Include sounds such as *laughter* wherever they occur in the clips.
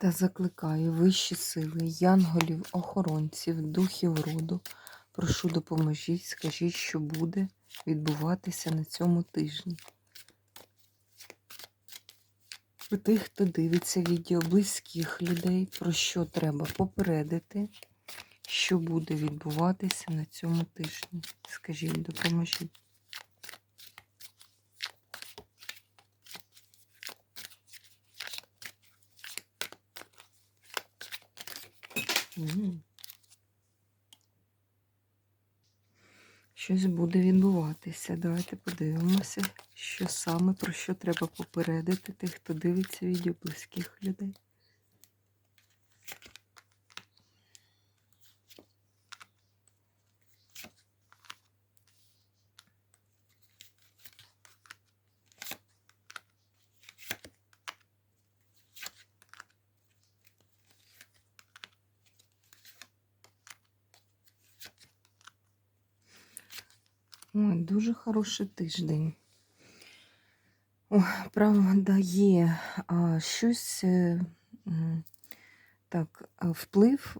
Та закликаю вищі сили, янголів, охоронців, духів роду. Прошу допоможіть, скажіть, що буде відбуватися на цьому тижні. У тих, хто дивиться відео близьких людей, про що треба попередити, що буде відбуватися на цьому тижні. Скажіть, допоможіть. Щось буде відбуватися. Давайте подивимося, що саме про що треба попередити тих, хто дивиться відео близьких людей. Ой, дуже хороший тиждень. Правда, є щось е, так, вплив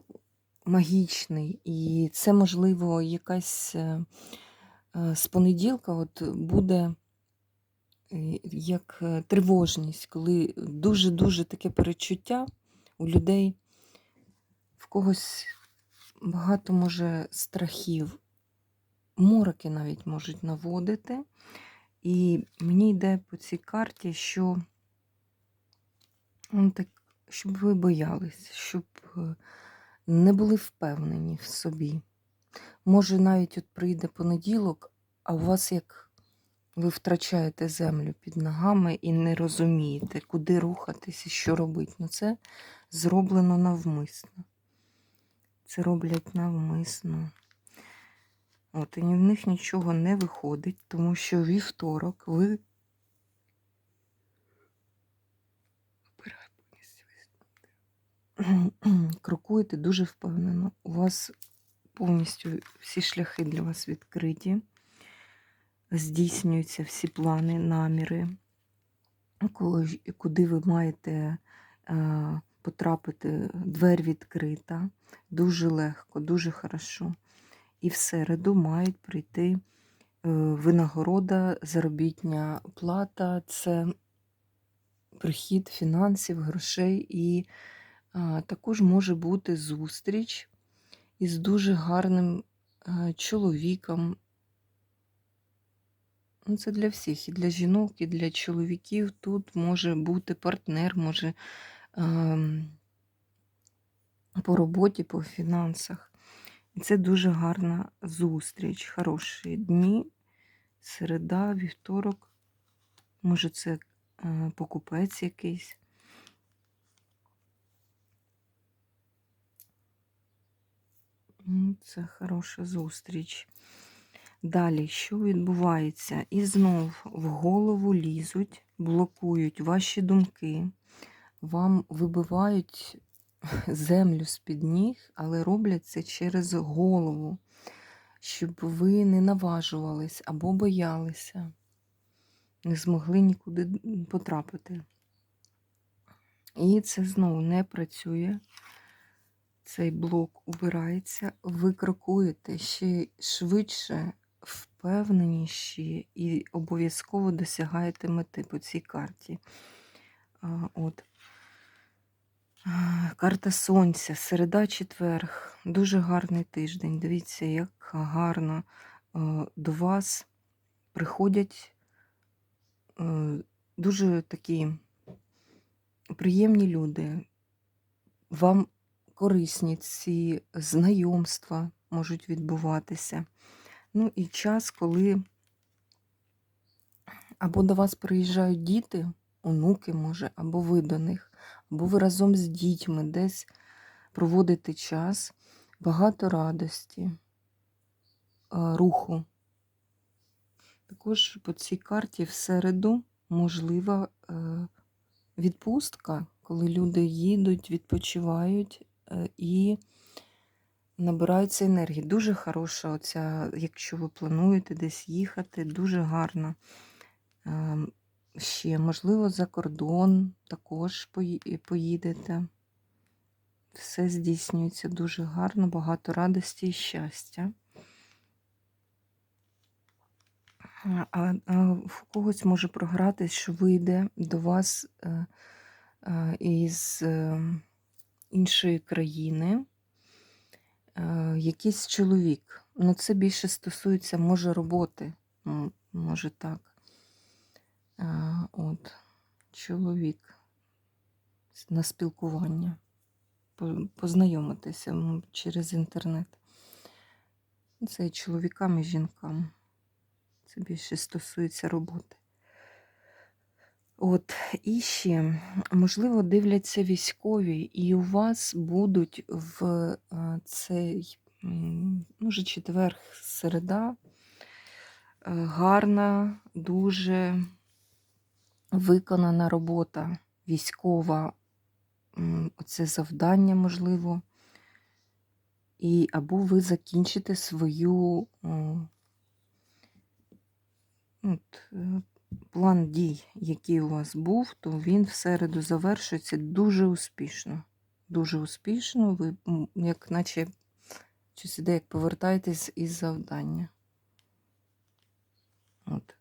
магічний, і це, можливо, якась е, е, з понеділка от буде е, як е, тривожність, коли дуже-дуже таке перечуття у людей, в когось багато може страхів, мороки навіть можуть наводити. І мені йде по цій карті, що ну, так, щоб ви боялись, щоб е, не були впевнені в собі. Може, навіть от прийде понеділок, а у вас як ви втрачаєте землю під ногами і не розумієте, куди рухатись і що робити. Ну, це зроблено навмисно. Це роблять навмисно. От, і в них нічого не виходить, тому що вівторок ви *clears throat* крокуєте дуже впевнено. У вас повністю всі шляхи для вас відкриті, здійснюються всі плани, наміри, куди ви маєте е, потрапити, двері відкрита. Дуже легко, дуже хорошо. І в середу мають прийти е, винагорода, заробітня плата, це прихід фінансів, грошей, і також може бути зустріч із дуже гарним е, чоловіком. Ну, Це для всіх, і для жінок, і для чоловіків. Тут може бути партнер, може ем, по роботі, по фінансах. І це дуже гарна зустріч, хороші дні, середа, вівторок, може, це е, покупець якийсь. Це хороша зустріч. Далі, що відбувається? І знов в голову лізуть, блокують ваші думки, вам вибивають землю з-під ніг, але роблять це через голову, щоб ви не наважувались або боялися, не змогли нікуди потрапити. І це знову не працює. Цей блок убирається, ви крокуєте ще швидше, впевненіші і обов'язково досягаєте мети по цій карті. От. А, Карта Сонця, середа, четверг. Дуже гарний тиждень. Дивіться, як гарно е, до вас приходять е, дуже такі приємні люди. Вам корисні ці знайомства можуть відбуватися. Ну і час, коли або до вас приїжджають діти, онуки, може, або ви до них, або ви разом з дітьми десь проводите час, багато радості, е, руху. Також по цій карті в середу можлива е, відпустка, коли люди їдуть, відпочивають е, і набираються енергії. Дуже хороша оця, якщо ви плануєте десь їхати, дуже гарна. Ще, можливо, за кордон також поїдете. Все здійснюється дуже гарно, багато радості і щастя. А, в когось може програтись, що вийде до вас е, е, із е, іншої країни якийсь чоловік. Ну, це більше стосується, може, роботи, може так. От, чоловік на спілкування, познайомитися через інтернет. Це і чоловікам, і жінкам. Це більше стосується роботи. От, і ще, можливо, дивляться військові, і у вас будуть в е, цей, м, ну, вже четвер, середа, е, гарна, дуже виконана робота військова, оце завдання, можливо. І або ви закінчите свою от, е, план дій, який у вас був, то він в середу завершується дуже успішно. Дуже успішно, ви як наче щось іде, як повертаєтесь із завдання. От.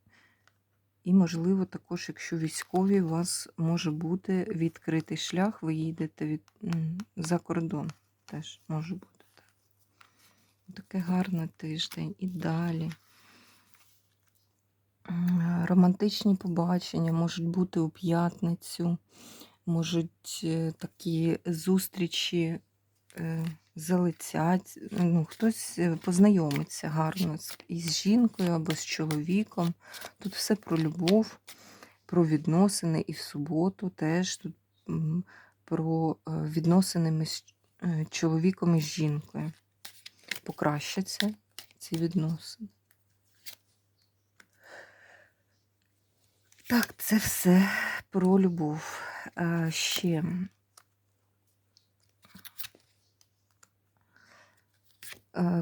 І, можливо, також, якщо військові, у вас може бути відкритий шлях, ви їдете від, за кордон. Теж може бути так. Такий гарний тиждень і далі. Романтичні побачення можуть бути у п'ятницю, можуть е, такі зустрічі е, залетять. Ну, хтось е, познайомиться гарно із жінкою або з чоловіком. Тут все про любов, про відносини, і в суботу теж тут про е, відносини е, чоловіком і жінкою. Покращаться ці відносини. Так, це все про любов. Ще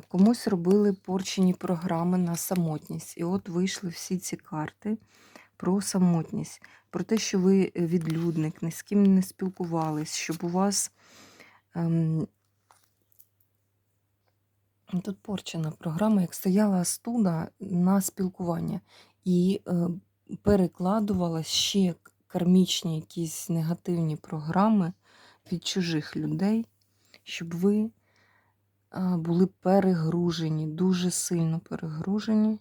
комусь робили порчені програми на самотність. І от вийшли всі ці карти про самотність, про те, що ви відлюдник, ні з ким не спілкувались, щоб у вас. Ем, Тут порчена програма, як стояла студа на спілкування, і е, перекладувала ще кармічні якісь негативні програми від чужих людей, щоб ви були перегружені, дуже сильно перегружені.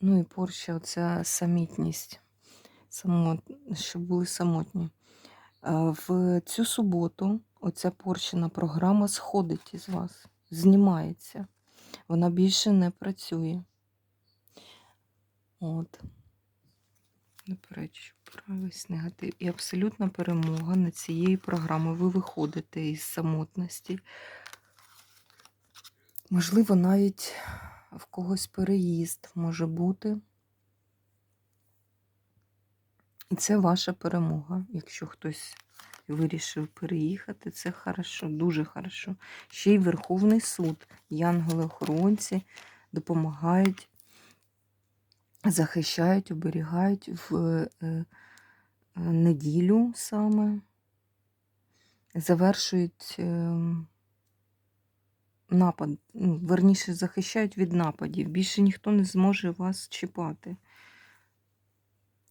Ну і порча, оця самітність, самот... щоб були самотні. В цю суботу оця порчена програма сходить із вас, знімається. Вона більше не працює. От. Наперечу, правість, негатив. І абсолютна перемога над цією програмою. Ви виходите із самотності. Можливо, навіть в когось переїзд може бути. І це ваша перемога. Якщо хтось вирішив переїхати, це хорошо, дуже хорошо. Ще й Верховний суд, янголи-охоронці допомагають, захищають, оберігають в е, е, неділю саме, завершують е, напад, ну, верніше, захищають від нападів. Більше ніхто не зможе вас чіпати.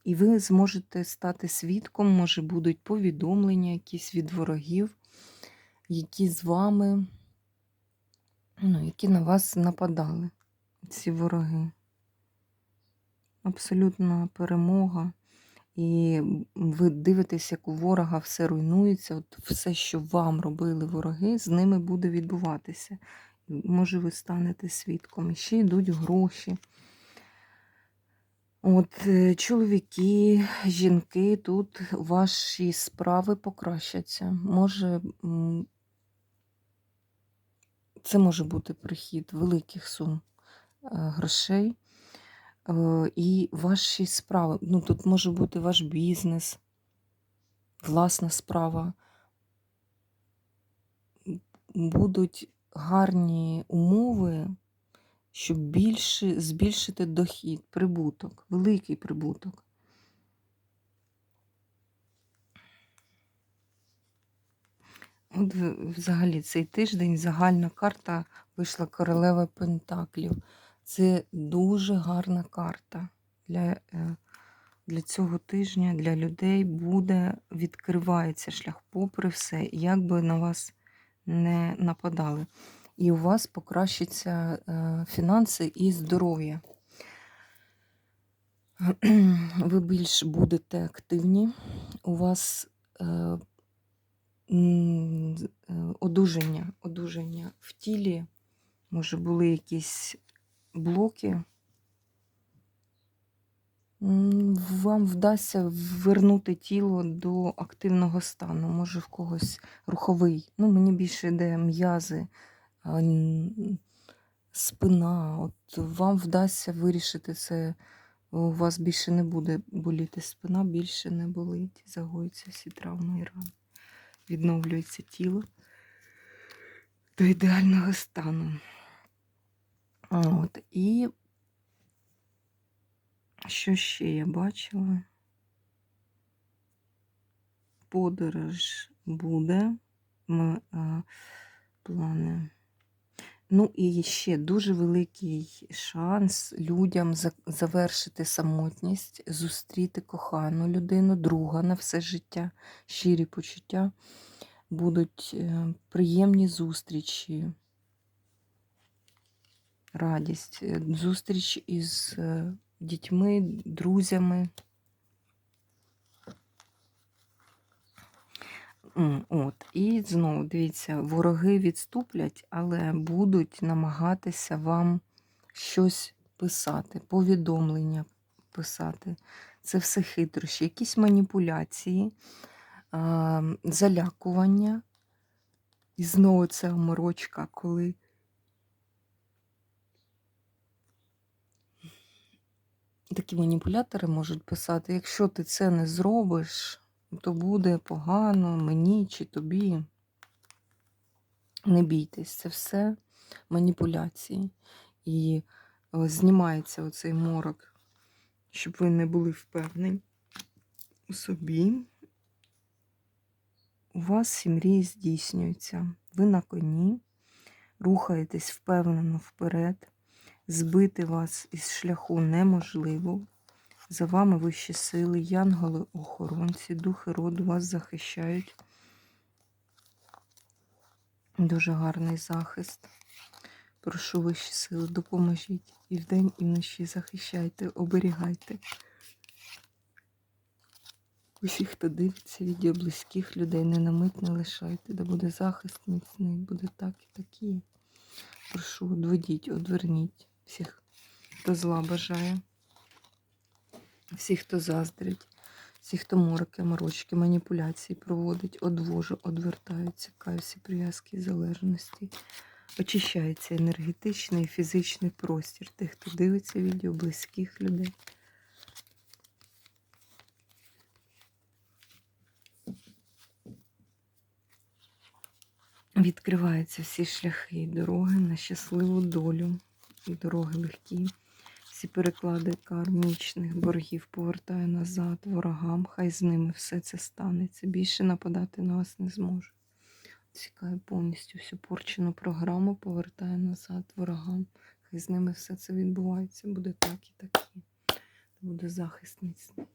І ви зможете стати свідком, може, будуть повідомлення якісь від ворогів, які з вами, ну, які на вас нападали, ці вороги. Абсолютна перемога. І ви дивитесь, як у ворога все руйнується, от все, що вам робили вороги, з ними буде відбуватися. Може, ви станете свідком. І ще йдуть гроші. От е, чоловіки, жінки, тут ваші справи покращаться. Може, це може бути прихід великих сум е, грошей. І ваші справи. Ну, тут може бути ваш бізнес, власна справа. Будуть гарні умови, щоб більше, збільшити дохід, прибуток, великий прибуток. От взагалі цей тиждень загальна карта вийшла королева Пентаклів. Це дуже гарна карта для, е, для цього тижня, для людей буде, відкривається шлях попри все, як би на вас не нападали. І у вас покращаться е, фінанси і здоров'я. *clears throat* Ви більш будете активні, у вас е, одужання, одужання в тілі, може, були якісь блоки. Вам вдасться вернути тіло до активного стану. Може, в когось руховий. Ну, мені більше йде м'язи, спина. От вам вдасться вирішити це. У вас більше не буде боліти спина, більше не болить, загоїться всі травми і рани. Відновлюється тіло до ідеального стану. От. І що ще я бачила? Подорож буде. Ми, а, плани. Ну і ще дуже великий шанс людям завершити самотність, зустріти кохану людину, друга на все життя, щирі почуття. Будуть е, приємні зустрічі, радість, е, зустріч із е, дітьми, друзями. От. І знову дивіться, вороги відступлять, але будуть намагатися вам щось писати, повідомлення писати. Це все хитрощі, якісь маніпуляції, залякування. І знову це оморочка, коли такі маніпулятори можуть писати: якщо ти це не зробиш, то буде погано мені чи тобі. Не бійтесь, це все маніпуляції. І е, знімається оцей морок, щоб ви не були впевнені у собі. У вас всі мрії здійснюються. Ви на коні, рухаєтесь впевнено вперед, збити вас із шляху неможливо. За вами вищі сили, янголи-охоронці, духи роду вас захищають. Дуже гарний захист. Прошу вищі сили, допоможіть і вдень, і вночі захищайте, оберігайте. Усіх, хто дивиться, відео близьких людей, не на не лишайте, де буде захист міцний, буде так і такі. Прошу, одведіть, одверніть всіх, хто зла бажає, всіх, хто заздрить, всіх, хто мороки, морочки, маніпуляції проводить, одвожу, одвертаю, цікаю всі прив'язки і залежності. Очищається енергетичний і фізичний простір тих, хто дивиться відео близьких людей. Відкриваються всі шляхи і дороги на щасливу долю. І дороги легкі. Всі переклади кармічних боргів повертаю назад ворогам. Хай з ними все це станеться. Більше нападати на вас не зможу. Цікаю повністю всю порчену програму, повертаю назад ворогам. Хай з ними все це відбувається. Буде так і так. Буде захист міцний.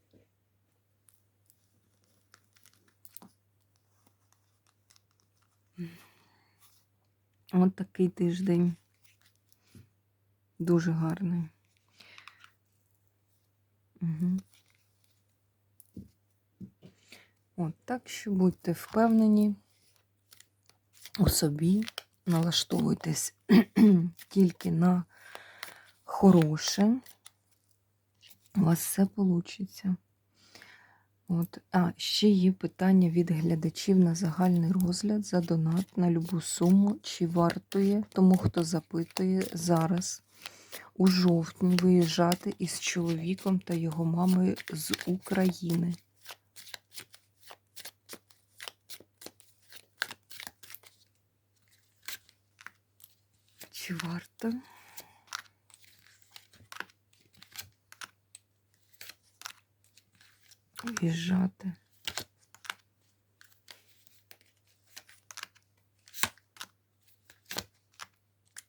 От такий тиждень. Дуже гарний. Угу. От, так що будьте впевнені у собі, налаштовуйтесь *clears throat* тільки на хороше. У вас все вийде. От. А, ще є питання від глядачів на загальний розгляд за донат на любу суму. Чи вартує тому, хто запитує зараз у жовтні виїжджати із чоловіком та його мамою з України? Чи варто? В'їжджати.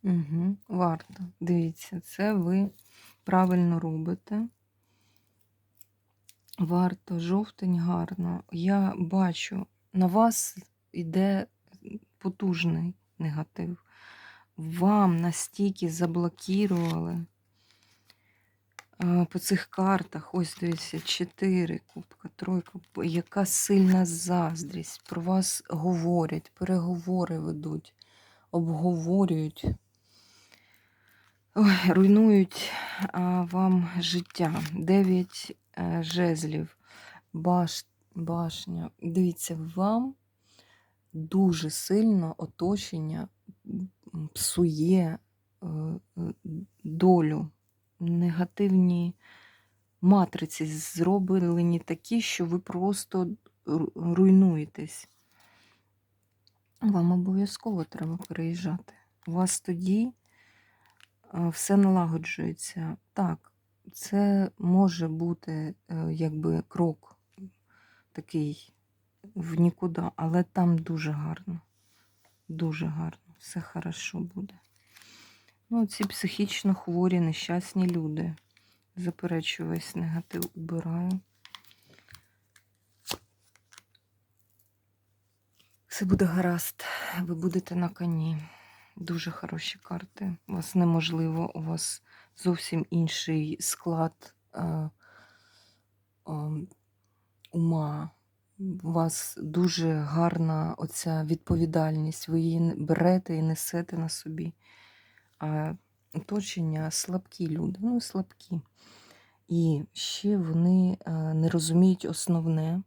Угу, варто. Дивіться, це ви правильно робите. Варто, жовтень гарно. Я бачу, на вас йде потужний негатив. Вам настільки заблокували а, по цих картах. Ось дивіться, 4 кубка, тройка, яка сильна заздрість. Про вас говорять, переговори ведуть, обговорюють. Ой, руйнують а, вам життя. Дев'ять е, жезлів, баш, башня. Дивіться, вам дуже сильно оточення псує е, е, долю. Негативні матриці зроблені такі, що ви просто руйнуєтесь. Вам обов'язково треба переїжджати. У вас тоді все налагоджується. Так, це може бути е, якби крок такий в нікуди, але там дуже гарно. Дуже гарно. Все хорошо буде. Ну, ці психічно хворі, нещасні люди. Заперечую весь негатив, убираю. Все буде гаразд. Ви будете на коні. Дуже хороші карти. У вас неможливо, у вас зовсім інший склад е, е, ума. У вас дуже гарна оця відповідальність. Ви її берете і несете на собі. А оточення слабкі люди, ну слабкі. І ще вони е, не розуміють основне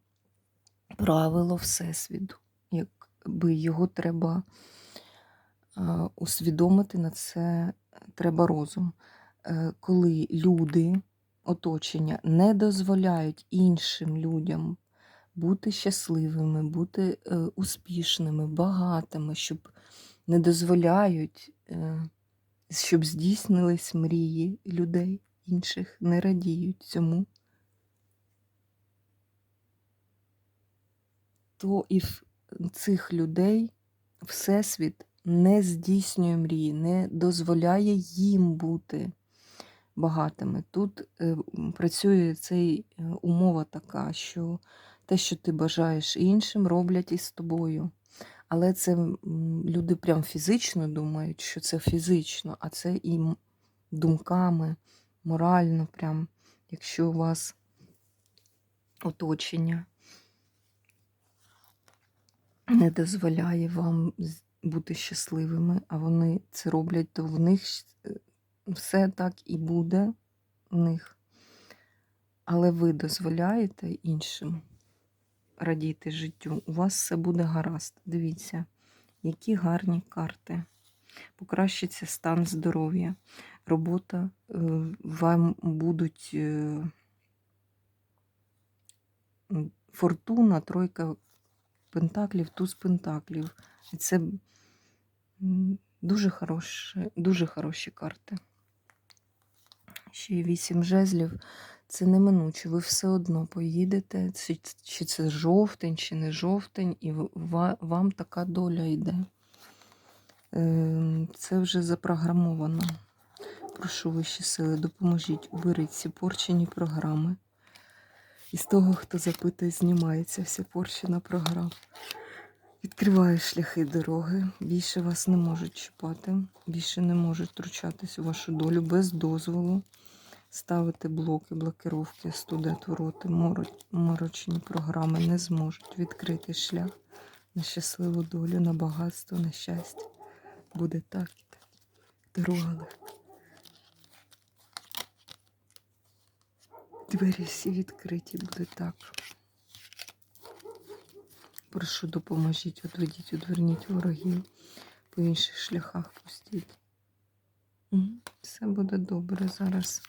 правило Всесвіту. Якби його треба усвідомити на це треба розум. Е, Коли люди, оточення не дозволяють іншим людям бути щасливими, бути е, успішними, багатими, щоб не дозволяють, е, щоб здійснились мрії людей інших, не радіють цьому, то і в цих людей Всесвіт не здійснює мрії, не дозволяє їм бути багатими. Тут е, працює цей е, умова така, що те, що ти бажаєш іншим, роблять із тобою. Але це люди прям фізично думають, що це фізично, а це і думками, морально, прям, якщо у вас оточення не дозволяє вам бути щасливими, а вони це роблять, то в них е, все так і буде в них. Але ви дозволяєте іншим радіти життю, у вас все буде гаразд. Дивіться, які гарні карти. Покращиться стан здоров'я, робота, е, вам будуть е, фортуна, тройка пентаклів, туз пентаклів. І це дуже хороші, дуже хороші карти. Ще й вісім жезлів. Це неминуче. Ви все одно поїдете, чи, це жовтень, чи не жовтень, і вам така доля йде. Ем, Це вже запрограмовано. Прошу вищі сили, допоможіть, уберіть ці порчені програми. І з того, хто запитує, знімається вся порчена програма. Відкриваю шляхи дороги. Більше вас не можуть чіпати, більше не можуть втручатись у вашу долю без дозволу. Ставити блоки, блокировки, студи, твороти, морочні програми не зможуть відкрити шлях на щасливу долю, на багатство, на щастя. Буде так. Дорога легка. Двері всі відкриті буде так. Прошу, допоможіть, одведіть, одверніть ворогів, по інших шляхах пустіть. Все буде добре. Зараз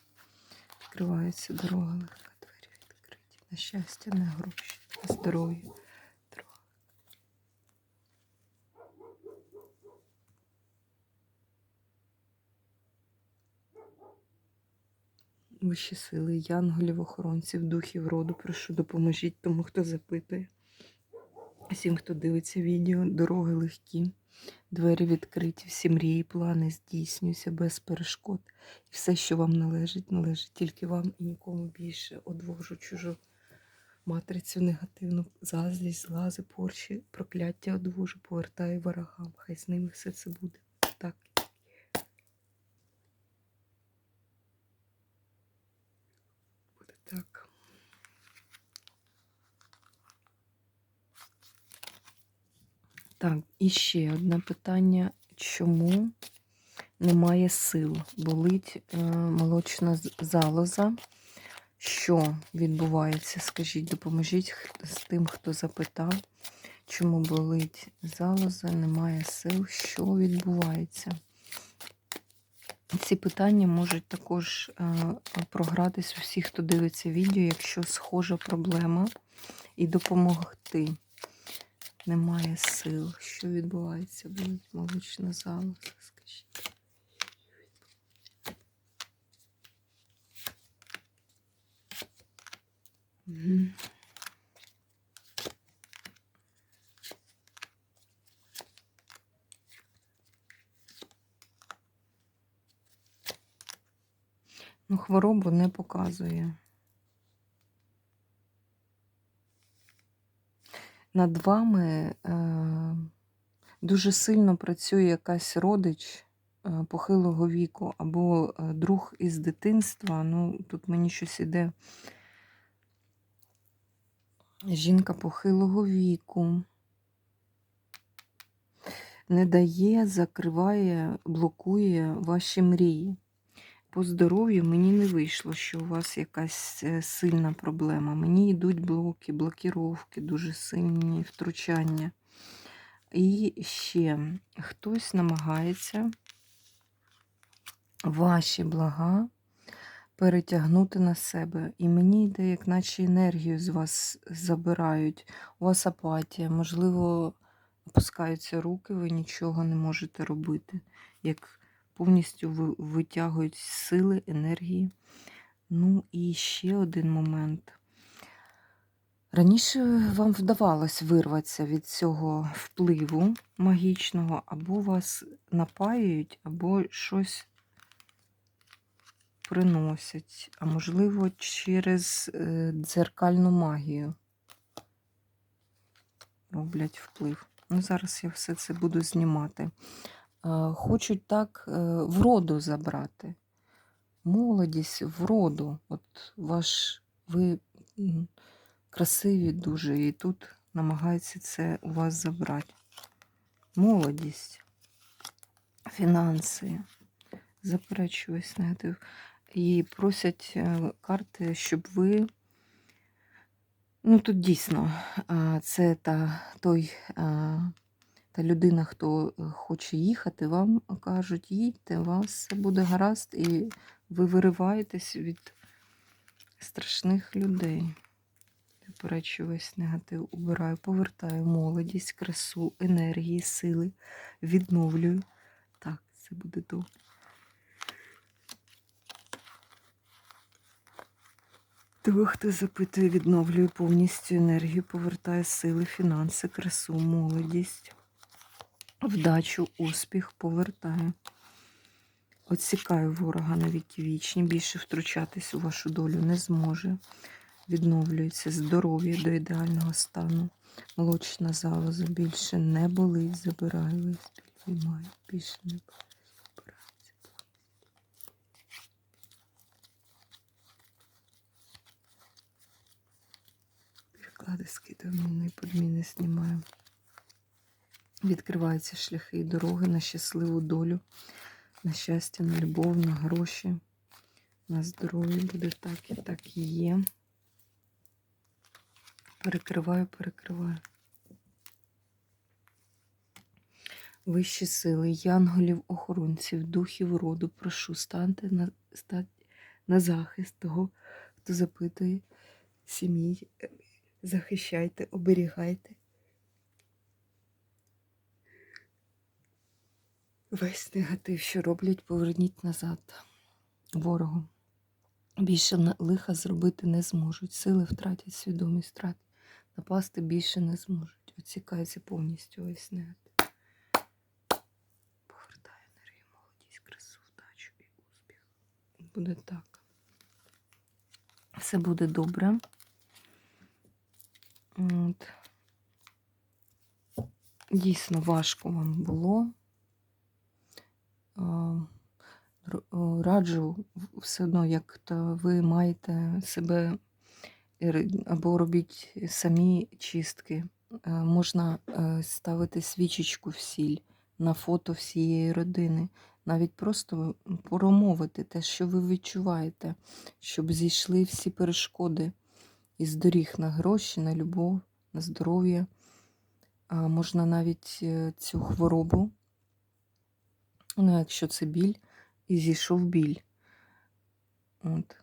відкривається дорога легка, двері відкриті. На щастя, на гроші, на здоров'я. Вищі сили, янголів, охоронців, духів роду, прошу, допоможіть тому, хто запитує. Всім, хто дивиться відео, дороги легкі, двері відкриті, всі мрії, плани здійснюються без перешкод. І все, що вам належить, належить тільки вам і нікому більше. Одвожу чужу матрицю негативну, заздрість, злази, порчі, прокляття одвожу, повертаю ворогам. Хай з ними все це буде. Так. Так, і ще одне питання. Чому немає сил? Болить е, молочна залоза. Що відбувається? Скажіть, допоможіть з тим, хто запитав, чому болить залоза, немає сил, що відбувається? Ці питання можуть також е, програтись у всіх, хто дивиться відео, якщо схожа проблема, і допомогти. Немає сил. Що відбувається? Болить молочна залоза, скажіть. Ну, хворобу не показує. Над вами е, дуже сильно працює якась родич е, похилого віку або е, друг із дитинства. Ну, тут мені щось іде. Жінка похилого віку. Не дає, закриває, блокує ваші мрії. По здоров'ю мені не вийшло, що у вас якась е, сильна проблема. Мені йдуть блоки, блокіровки, дуже сильні втручання. І ще хтось намагається ваші блага перетягнути на себе. І мені йде, як наче енергію з вас забирають. У вас апатія, можливо, опускаються руки, ви нічого не можете робити. Як повністю ви- витягують сили, енергії. Ну і ще один момент. Раніше вам вдавалось вирватися від цього впливу магічного, або вас напаюють, або щось приносять, а можливо, через е, дзеркальну магію роблять вплив. Ну, зараз я все це буду знімати. Хочуть так е, в роду забрати. Молодість в роду. От ваш, ви красиві дуже, і тут намагаються це у вас забрати. Молодість, фінанси, заперечуюсь негатив. І просять е, карти, щоб ви. Ну, тут дійсно це та, той, людина, хто е, хоче їхати, вам кажуть, їдьте, у вас все буде гаразд, і ви вириваєтесь від страшних людей. Заперечую весь негатив, убираю, повертаю молодість, красу, енергії, сили, відновлюю. Так, це буде добре. Того, хто запитує, відновлює повністю енергію, повертає сили, фінанси, красу, молодість, вдачу, успіх повертає. Отсікаю ворога на віки вічні, більше втручатись у вашу долю не зможе. Відновлюється здоров'я до ідеального стану. Молочна залоза більше не болить, забираю весь біль, виймаю, більше не болить, забирається. Переклади скидаю, мовні подміни знімаю. Відкриваються шляхи і дороги на щасливу долю, на щастя, на любов, на гроші, На здоров'я буде так і так і є. Перекриваю, перекриваю. Вищі сили, янголів, охоронців, духів роду, прошу, станьте на, стать на захист того, хто запитує сім'ї, захищайте, оберігайте. Весь негатив, що роблять, поверніть назад ворогу. Більше лиха зробити не зможуть. Сили втратять, свідомість втратять. Напасти більше не зможуть. Оцікається повністю весь негатив. Енергію, молодість, красу, вдачу і успіх. Буде так. Все буде добре. От. Дійсно важко вам було. А, р- о, Раджу все одно, як то ви маєте себе або робіть самі чистки. Е, Можна е, ставити свічечку в сіль на фото всієї родини, навіть просто промовити те, що ви відчуваєте, щоб зійшли всі перешкоди із доріг на гроші, на любов, на здоров'я. Можна навіть е, цю хворобу, ну, якщо це біль, і зійшов біль. От.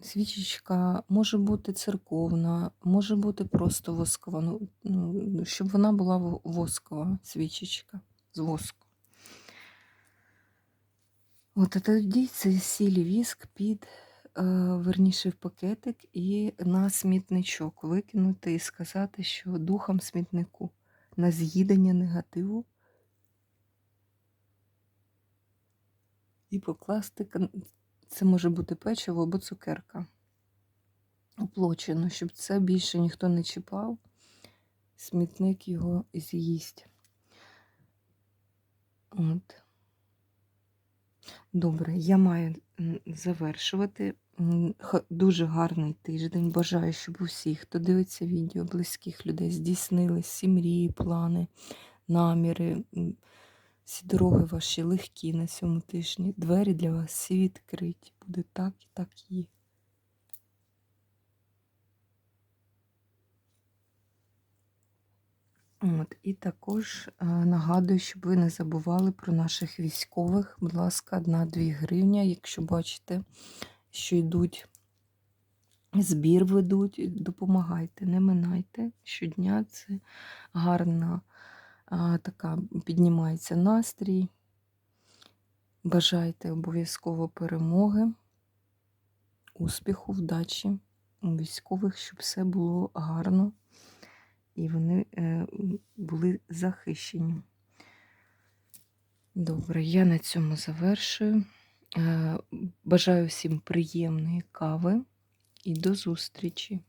Свічечка може бути церковна, може бути просто воскова. Ну, ну, щоб вона була воскова свічечка з воску. От а тоді цей сіль віск під, е, верніше в пакетик і на смітничок викинути і сказати, що духом смітнику на з'їдення негативу і покласти це може бути печиво або цукерка. Оплочено, щоб це більше ніхто не чіпав, смітник його з'їсть. От. Добре, я маю завершувати. Дуже гарний тиждень. Бажаю, щоб у всіх, хто дивиться відео, близьких людей, здійснились всі мрії, плани, наміри. Всі дороги ваші легкі на цьому тижні. Двері для вас всі відкриті. Буде так і так є. От, і також е, нагадую, щоб ви не забували про наших військових. Будь ласка, 1-2 гривня, якщо бачите, що йдуть, збір ведуть, допомагайте, не минайте. Щодня це гарна а, така піднімається настрій. Бажайте обов'язково перемоги, успіху, вдачі у військових, щоб все було гарно і вони е, були захищені. Добре, я на цьому завершую. Е, Бажаю всім приємної кави і до зустрічі!